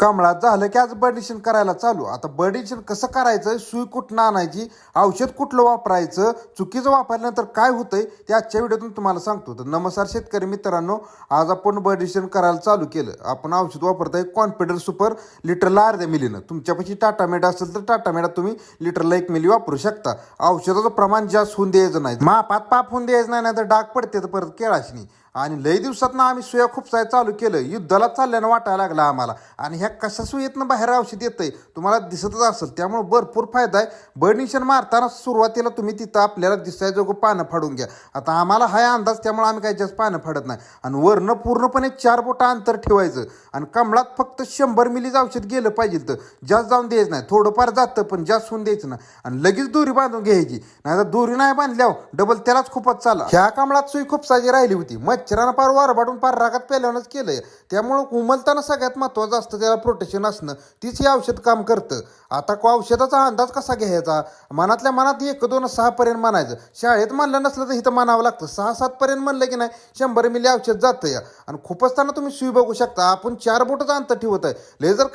कमळात झालं की आज बडिशन करायला चालू. आता बडिशन कसं करायचं? सुई कुठनं आणायची? औषध कुठलं वापरायचं? चुकीचं वापरल्यानंतर काय होतंय? ते आजच्या व्हिडिओतून तुम्हाला सांगतो. तर नमस्कार शेतकरी मित्रांनो आज आपण बर्डिशन करायला चालू केलं. आपण औषध वापरताय कॉन्फिडर सुपर लिटरला अर्ध्या मिलीनं. तुमच्यापाशी टाटा मेड असेल तर टाटा मेडा तुम्ही लिटरला एक मिली वापरू शकता. औषधाचं प्रमाण जास्त होऊन द्यायचं नाही. मापात पाप होऊन द्यायचं नाही तर डाग पडते तर परत केळाशनी. आणि लई दिवसात ना आम्ही सुया खूप चालू केलं. युद्धाला चालल्यानं वाटायला लागला आम्हाला. आणि ह्या कशा सुयेतनं बाहेर औषध येतंय? तुम्हाला दिसतच असेल. त्यामुळे भरपूर फायदा आहे. बर्निशन मारताना सुरुवातीला तुम्ही तिथं आपल्याला दिसायजोगं पानं फाडून घ्या. आता आम्हाला हा अंदाज त्यामुळे आम्ही काही जास्त पानं फाडत नाही. आणि वरनं पूर्णपणे चार बोटा अंतर ठेवायचं. आणि कमळात फक्त शंभर मिलीज औषध गेलं पाहिजे तर जास्त जाऊन द्यायचं नाही. थोडंफार जातं पण जास्त होऊन द्यायचं नाही. आणि लगेच दोरी बांधून घ्यायची. नाही तर दोरी नाही बांधल्यावर डबल त्यालाच खूपच चाला. ह्या कमळात सुई खूप साजी राहिली होती मग मच्छरानं पार वारबाडून पार रागात पेल्यानंच आहे त्यामुळं उमलताना सगळ्यात महत्त्वाचं असतं त्याला प्रोटेक्शन असणं. तीच हे औषध काम करतं. आता को औषधाचा अंदाज कसा घ्यायचा? मनातल्या मनात एक दोन सहा पर्यंत म्हणायचं शाळेत म्हणलं नसलं तर इथं म्हणावं लागतं. सहा सात पर्यंत म्हणलं की नाही शंभर मिली औषध जातं या आणि खूप असताना तुम्ही सुई बघू शकता. आपण चार बोटचं अंतर ठेवत आहे. लेझर